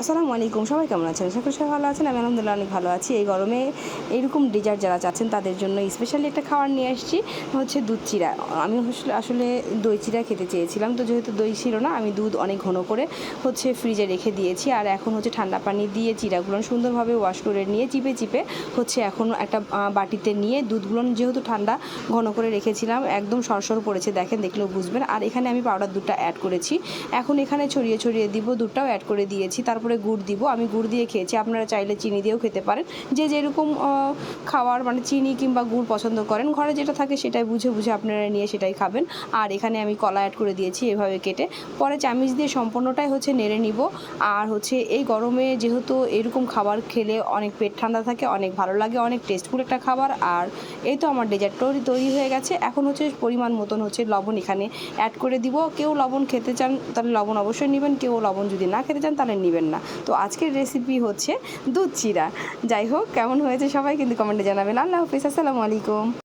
আসসালামু আলাইকুম, সবাই কেমন আছেন? করি সবাই ভালো আছেন। আমি আলহামদুলিল্লাহ অনেক ভালো আছি। এই গরমে এইরকম ডেজার্ট যারা চাচ্ছেন, তাদের জন্য স্পেশালি একটা খাবার নিয়ে আসছি, হচ্ছে দুধ চিরা। আমি আসলে দই চিরা খেতে চেয়েছিলাম, তো যেহেতু দই ছিল না, আমি দুধ অনেক ঘন করে হচ্ছে ফ্রিজে রেখে দিয়েছি। আর এখন হচ্ছে ঠান্ডা পানি দিয়ে চিরাগুলো সুন্দরভাবে ওয়াশ করে নিয়ে, চিপে চিপে হচ্ছে এখন একটা বাটিতে নিয়ে দুধগুলো যেহেতু ঠান্ডা ঘন করে রেখেছিলাম, একদম সরসর পড়েছে, দেখেন দেখলেও বুঝবেন। আর এখানে আমি পাউডার দুধটা অ্যাড করেছি। এখন এখানে ছড়িয়ে ছড়িয়ে দিব, দুধটাও অ্যাড করে দিয়েছি। তারপরে গুড় দিব। আমি গুড় দিয়ে খেয়েছি, আপনারা চাইলে চিনি দিয়েও খেতে পারেন। যে যেরকম খাওয়ার মানে চিনি কিংবা গুড় পছন্দ করেন, ঘরে যেটা থাকে সেটাই বুঝে বুঝে আপনারা নিয়ে সেটাই খাবেন। আর এখানে আমি কলা অ্যাড করে দিয়েছি এভাবে কেটে। পরে চামিচ দিয়ে সম্পূর্ণটাই হচ্ছে নেড়ে নিব। আর হচ্ছে এই গরমে যেহেতু এরকম খাবার খেলে অনেক পেট ঠান্ডা থাকে, অনেক ভালো লাগে, অনেক টেস্টফুল একটা খাবার। আর এই তো আমার ডেজার্ট তৈরি হয়ে গেছে। এখন হচ্ছে পরিমাণ মতন হচ্ছে লবণ এখানে অ্যাড করে দিব। কেউ লবণ খেতে চান তাহলে লবণ অবশ্যই নেবেন, কেউ লবণ যদি না খেতে চান তাহলে নেবেন না। তো আজকের রেসিপি হচ্ছে দুধ চিরা। যাই হোক, কেমন হয়েছে সবাই কিন্তু কমেন্টে জানাবেন। আল্লাহ হাফিজ, আসসালামু আলাইকুম।